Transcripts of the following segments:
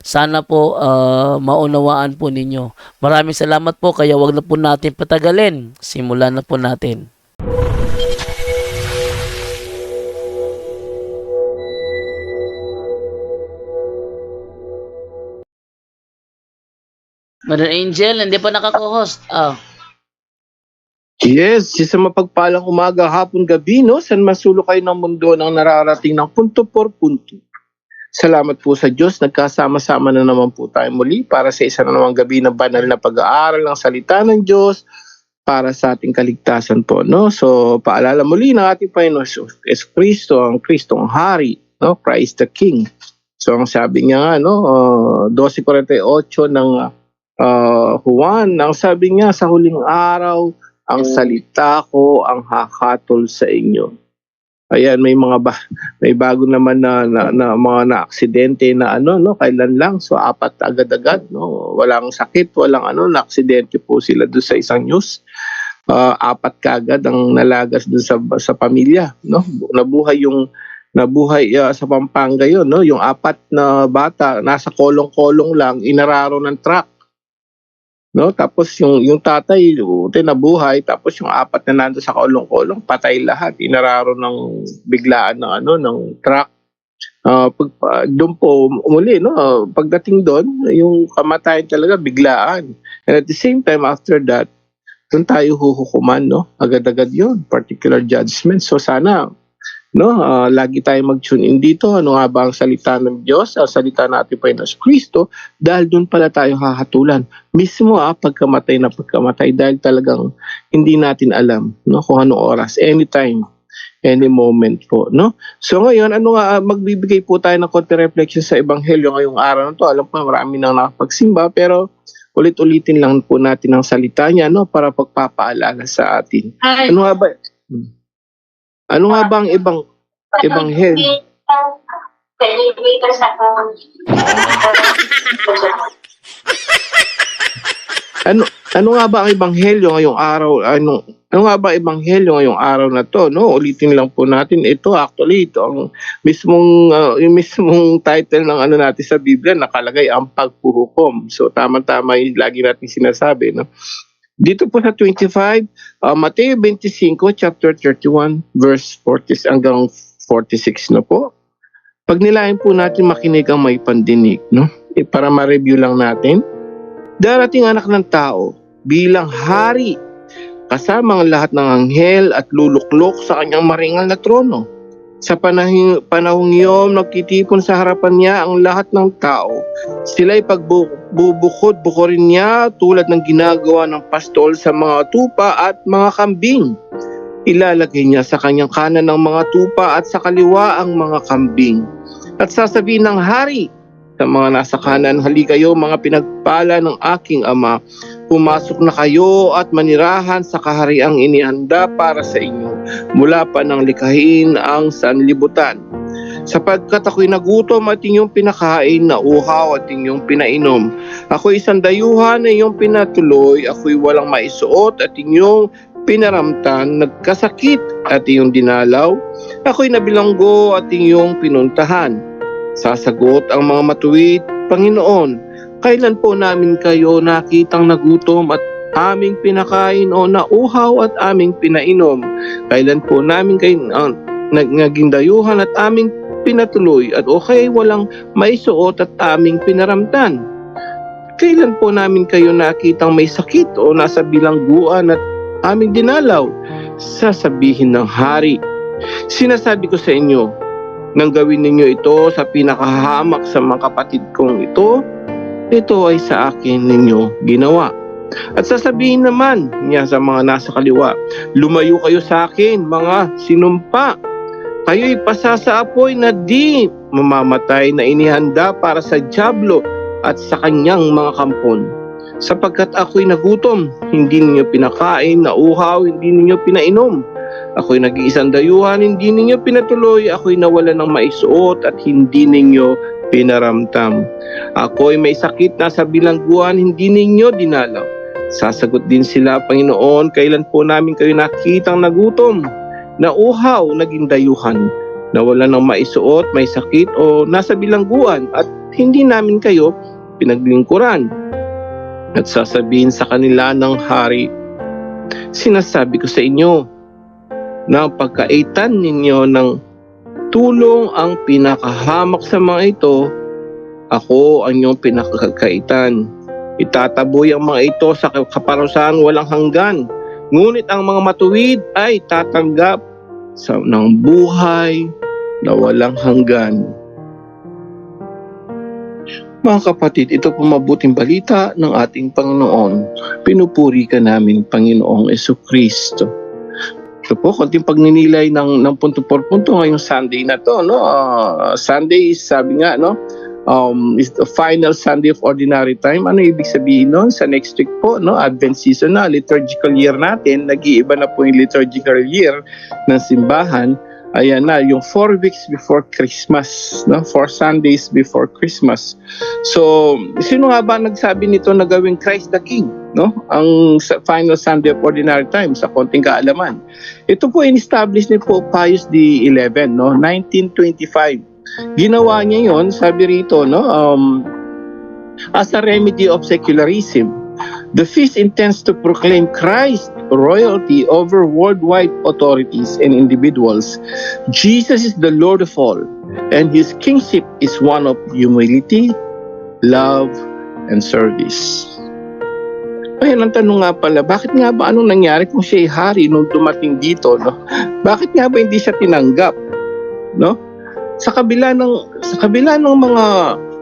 Sana po ah, maunawaan po ninyo. Maraming salamat po kaya wag na po natin patagalin. Simulan na po natin. Mother Angel, hindi pa nakakohost. Ah. Yes, isa mapagpalang umaga, hapon, gabi, no? San masulo kayo ng mundo ng nararating ng punto por punto. Salamat po sa Diyos, nagkasama-sama na naman po tayo muli para sa isa na namang gabi na banal na pag-aaral ng salita ng Diyos para sa ating kaligtasan po, no? So, paalala muli ng ating Panginoon es Kristo, ang Kristong Hari, no? Christ the King. So, ang sabi niya nga, no? Uh, 12.48 ng uh, Juan, ang sabi niya sa huling araw, ang salita ko ang hakatol sa inyo. Ayan, may mga ba, may bago naman na, na, na mga na aksidente na ano no, kailan lang so apat agad-agad no. Walang sakit, walang ano, na aksidente po sila doon sa isang news. Ah, apat kaagad ang nalagas doon sa sa pamilya, no. Nabuhay yung nabuhay ah, sa Pampanga yun, no. Yung apat na bata nasa kolong-kolong lang inararo ng truck no? Tapos yung yung tatay ute nabuhay tapos yung apat na nando sa kolong-kolong patay lahat. Inararo ng biglaan ng ano ng truck. Ah, pag pa- doon po umuli no? Pagdating doon yung kamatayan talaga biglaan. And at the same time after that doon tayo huhukuman no? Agad-agad yun particular judgment. So sana no? Ah, lagi tayo mag-tune in dito. Ano nga ba ang salita ng Diyos? Ang salita natin pa ng Kristo. Dahil doon pala tayo hahatulan. Mismo ah, pagkamatay na pagkamatay. Dahil talagang hindi natin alam no kung anong oras. Anytime. Any moment po no? So ngayon ano nga ah, magbibigay po tayo ng konti reflection sa ebanghelyo ngayong araw na to. Alam ko marami nang nakapagsimba pero ulit-ulitin lang po natin ang salita niya no para pagpapaalala sa atin. Ano nga ba? Hmm. ano nga ba ang ibang ebanghelyo Elevator sa ano ano nga ba ang ebanghelyo ngayong araw? Ano ano nga ba ang ebanghelyo ngayong araw na to no? Ulitin lang po natin. Ito actually ito ang mismong ah, yung mismong title ng ano natin sa Biblia nakalagay ang pagpuhukom so tama-tama yung lagi natin sinasabi no dito po sa 25 ah, Mateo 25 chapter 31 verse 40 hanggang 46 na po? Pag nilayan po natin makinig ang may pandinig no? Eh, para ma-review lang natin. Darating anak ng tao bilang hari kasama ang lahat ng anghel at luluklok sa kanyang maringal na trono. Sa panahing, panahong iyon, nagtitipon sa harapan niya ang lahat ng tao. Sila'y pagbubukod-bukorin niya tulad ng ginagawa ng pastol sa mga tupa at mga kambing. Ilalagay niya sa kanyang kanan ng mga tupa at sa kaliwa ang mga kambing. At sasabihin ng hari, sa mga nasa kanan, hali kayo mga pinagpala ng aking ama. Pumasok na kayo at manirahan sa kahariang inihanda para sa inyo. Mula pa nang likhain ang sanlibutan. Sapagkat ako'y nagutom at inyong pinakain, nauhaw at inyong pinainom. Ako'y isang dayuhan na inyong pinatuloy, ako'y walang maisuot at inyong pinaramtan, nagkasakit at iyong dinalaw. Ako'y nabilanggo at inyong pinuntahan. Sasagot ang mga matuwid, Panginoon, kailan po namin kayo nakitang nagutom at aming pinakain o nauhaw at aming pinainom? Kailan po namin kayo uh, nag- naging dayuhan at aming pinatuloy at okay walang maisuot at aming pinaramtan? Kailan po namin kayo nakitang may sakit o nasa bilangguan at aming dinalaw? Sasabihin ng hari, Sinasabi ko sa inyo, nang gawin ninyo ito sa pinakahamak sa mga kapatid kong ito, ito ay sa akin ninyo ginawa. At sasabihin naman niya sa mga nasa kaliwa, lumayo kayo sa akin, mga sinumpa. Kayo'y pasa sa apoy na di mamamatay na inihanda para sa Diablo at sa kanyang mga kampon. Sapagkat ako'y nagutom, hindi ninyo pinakain, nauhaw, hindi ninyo pinainom. Ako'y nag-iisang dayuhan, hindi ninyo pinatuloy. Ako'y nawala ng maisuot at hindi ninyo pinaramtam. Ako'y may sakit na sa bilangguan, hindi ninyo dinalaw. Sasagot din sila, Panginoon, kailan po namin kayo nakitang nagutom, nauhaw, naging dayuhan, nawala ng maisuot, may sakit o nasa bilangguan at hindi namin kayo pinaglingkuran. At sasabihin sa kanila ng hari, sinasabi ko sa inyo, na pagkaitan ninyo ng tulong ang pinakahamak sa mga ito, ako ang inyong pinakakaitan. Itataboy ang mga ito sa kaparusahan walang hanggan. Ngunit ang mga matuwid ay tatanggap sa, ng buhay na walang hanggan. Mga kapatid, ito po mabuting balita ng ating Panginoon. Pinupuri ka namin, Panginoong Yeso Kristo. Ito po, konting pagninilay ng, ng punto por punto ngayong Sunday na to. No? Ah, Sunday sabi nga, no? um, is the final Sunday of Ordinary Time. Ano ibig sabihin nun? Sa next week po, no? Advent season na, liturgical year natin. Nag-iiba na po yung liturgical year ng simbahan. Ayan na, yung four weeks before Christmas, no? Four Sundays before Christmas. So, sino nga ba nagsabi nito na gawing Christ the King? No? Ang final Sunday of Ordinary Time sa konting kaalaman. Ito po in-establish ni Pope Pius XI, no? 1925. Ginawa niya yon sabi rito, no? Um, as a remedy of secularism. The feast intends to proclaim Christ royalty over worldwide authorities and individuals. Jesus is the Lord of all, and his kingship is one of humility, love, and service. Ayun, ang tanong nga pala, bakit nga ba anong nangyari kung siya ay hari nung dumating dito, no? Bakit nga ba hindi siya tinanggap, no? Sa kabila ng sa kabila ng mga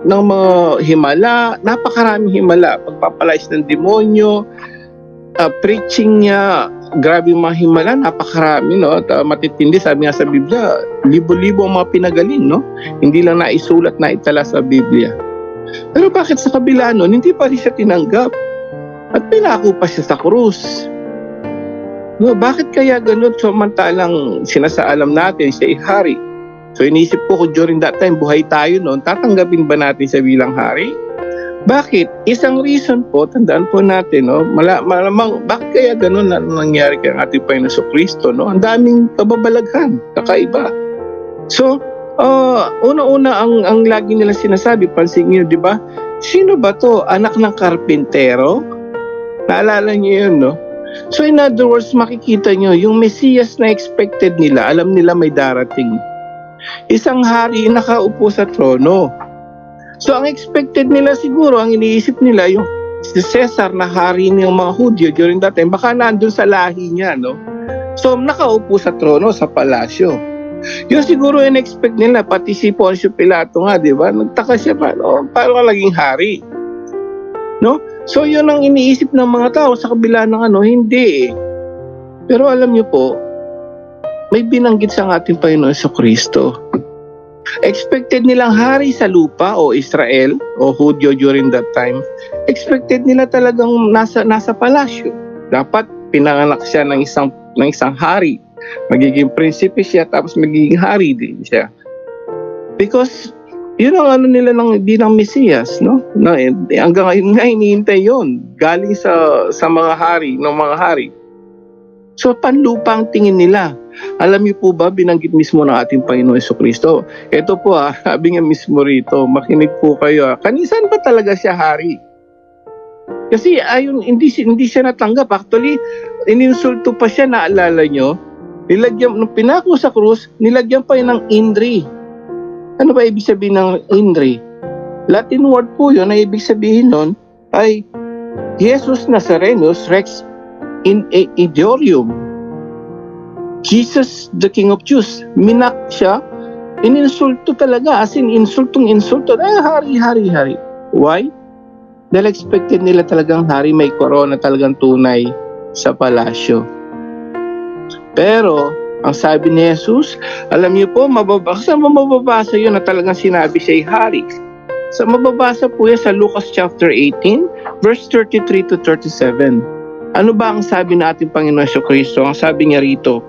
ng mga himala, napakaraming himala, pagpapalayas ng demonyo, uh, preaching niya, grabe mga himala, napakarami, no? At uh, matitindi, sabi nga sa Biblia, libo-libo mga pinagaling, no? Hindi lang naisulat na itala sa Biblia. Pero bakit sa kabila nun, hindi pa rin siya tinanggap? At pinako pa siya sa krus. No, bakit kaya ganun samantalang sinasaalam natin siya ay hari? So inisip ko kung during that time buhay tayo noon, tatanggapin ba natin siya bilang hari? Bakit? Isang reason po, tandaan po natin, no? Mala, malamang, bakit kaya ganun na nangyari kay ating Panginoon Kristo, no? Ang daming kababalaghan, kakaiba. So, uh, una-una ang, ang lagi nila sinasabi, pansin niyo, di ba? Sino ba to? Anak ng karpintero? Naalala niyo yun, no? So in other words, makikita niyo, yung Mesias na expected nila, alam nila may darating. Isang hari nakaupo sa trono. So ang expected nila siguro, ang iniisip nila, yung si Caesar na hari ng mga Hudyo during that time, baka nandun sa lahi niya, no? So nakaupo sa trono, sa palasyo. Yun siguro yung expect nila, pati si Poncio Pilato nga, di ba? Nagtaka siya, paano, paano ka naging hari? No? So yun ang iniisip ng mga tao sa kabila ng ano, hindi eh. Pero alam niyo po, may binanggit sa ating Panginoon sa Kristo. Expected nilang hari sa lupa o Israel o Hudyo during that time. Expected nila talagang nasa nasa palasyo. Dapat pinanganak siya ng isang ng isang hari. Magiging prinsipe siya tapos magiging hari din siya. Because yun ang ano nila ng bilang Mesiyas, no? Na, hanggang ngayon nga hinihintay yun. Galing sa sa mga hari, ng mga hari. So panlupa ang tingin nila. Alam niyo po ba, binanggit mismo ng ating Panginoon Yeso Kristo. Ito po ah, sabi nga mismo rito, makinig po kayo ah. Kanisan ba talaga siya hari? Kasi ayun, hindi, hindi siya natanggap. Actually, ininsulto pa siya, naalala nyo? Nilagyan, nung pinako sa krus, nilagyan pa yun ng indri. Ano ba ibig sabihin ng indri? Latin word po yun, na ibig sabihin nun ay Jesus Nazarenus Rex in a Idorium. Jesus, the King of Jews. Minak siya, ininsulto talaga, as in insultong insulto. Ay, hari, hari, hari. Why? Dahil expected nila talagang hari may corona talagang tunay sa palasyo. Pero, ang sabi ni Jesus, alam niyo po, mababasa, mababasa yun na talagang sinabi siya'y hari? Sa mababasa po yan sa Lucas chapter 18, verse 33 to 37. Ano ba ang sabi ng ating Panginoon Kristo? Ang sabi niya rito,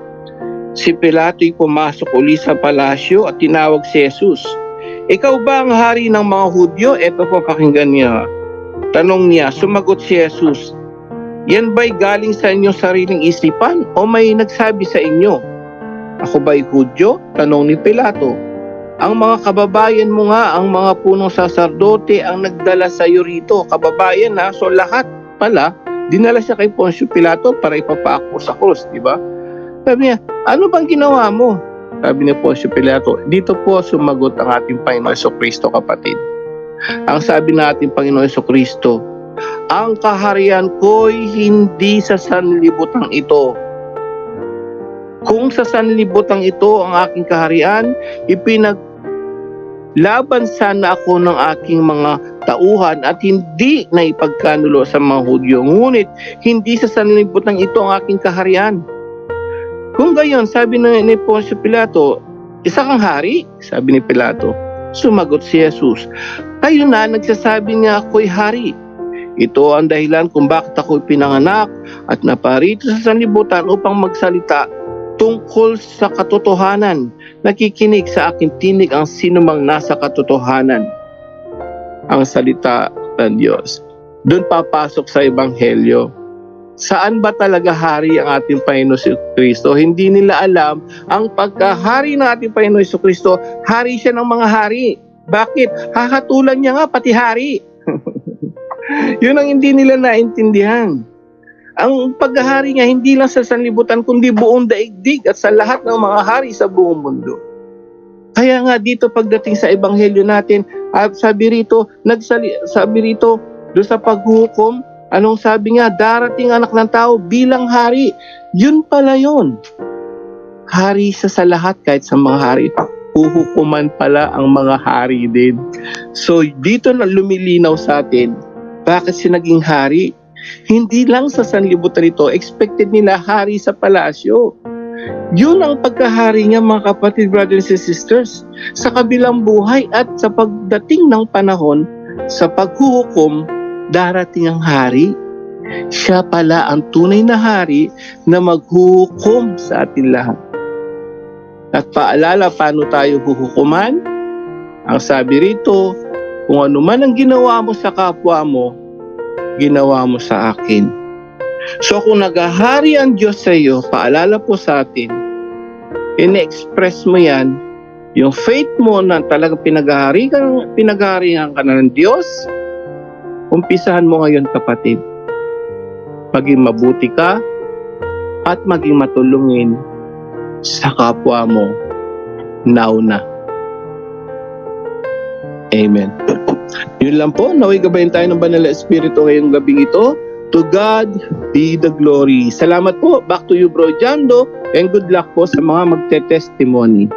si Pilato'y pumasok uli sa palasyo at tinawag si Jesus. Ikaw ba ang hari ng mga Hudyo? Ito po pakinggan niya. Tanong niya, sumagot si Jesus, yan ba'y galing sa inyong sariling isipan o may nagsabi sa inyo? Ako ba'y Hudyo? Tanong ni Pilato. Ang mga kababayan mo nga, ang mga punong saserdote ang nagdala sa iyo rito. Kababayan na, so lahat pala, dinala siya kay Poncio Pilato para ipapaako sa krus, di ba? Sabi niya, ano bang ginawa mo? Sabi ni Poncio Pilato, dito po sumagot ang ating Panginoon Yeso Kristo kapatid. Ang sabi natin Panginoon Yeso Kristo, ang kaharian ko'y hindi sa sanlibutang ito. Kung sa sanlibutang ito ang aking kaharian, ipinag laban sana ako ng aking mga tauhan at hindi na ipagkanulo sa mga Hudyo. Ngunit hindi sa sanlibutang ito ang aking kaharian. Kung gayon, sabi na ni Poncio Pilato, isa kang hari? Sabi ni Pilato. Sumagot si Jesus, kayo na nagsasabi nga ako'y hari. Ito ang dahilan kung bakit ako pinanganak at naparito sa sanlibutan upang magsalita tungkol sa katotohanan. Nakikinig sa aking tinig ang sinumang nasa katotohanan. Ang salita ng Diyos. Doon papasok sa Ebanghelyo. Saan ba talaga hari ang ating Panginoon si Kristo? Hindi nila alam ang pagkahari ng ating Panginoon si Kristo, hari siya ng mga hari. Bakit? Hahatulan niya nga pati hari. Yun ang hindi nila naintindihan. Ang paghahari niya hindi lang sa sanlibutan kundi buong daigdig at sa lahat ng mga hari sa buong mundo. Kaya nga dito pagdating sa ebanghelyo natin, at sabi rito, nagsali, sabi rito, doon sa paghukom, anong sabi nga, darating anak ng tao bilang hari. Yun pala yun. Hari sa sa lahat kahit sa mga hari. Huhukuman pala ang mga hari din. So dito na lumilinaw sa atin, bakit siya naging hari? Hindi lang sa sanlibutan ito, expected nila hari sa palasyo. Yun ang pagkahari niya mga kapatid, brothers and sisters. Sa kabilang buhay at sa pagdating ng panahon, sa paghuhukom, darating ang hari. Siya pala ang tunay na hari na maghuhukom sa atin lahat. At paalala paano tayo huhukuman? Ang sabi rito, kung ano man ang ginawa mo sa kapwa mo, ginawa mo sa akin. So kung nagahari ang Diyos sa iyo, paalala po sa atin, in-express mo yan, yung faith mo na talagang pinagahari ka, pinagaharihan ka na ng Diyos, umpisahan mo ngayon kapatid. Maging mabuti ka at maging matulungin sa kapwa mo now na. Amen. Yun lang po, naway gabayin tayo ng Banal na Espiritu ngayong gabing ito. To God be the glory. Salamat po. Back to you, Bro Jando. And good luck po sa mga magte-testimony.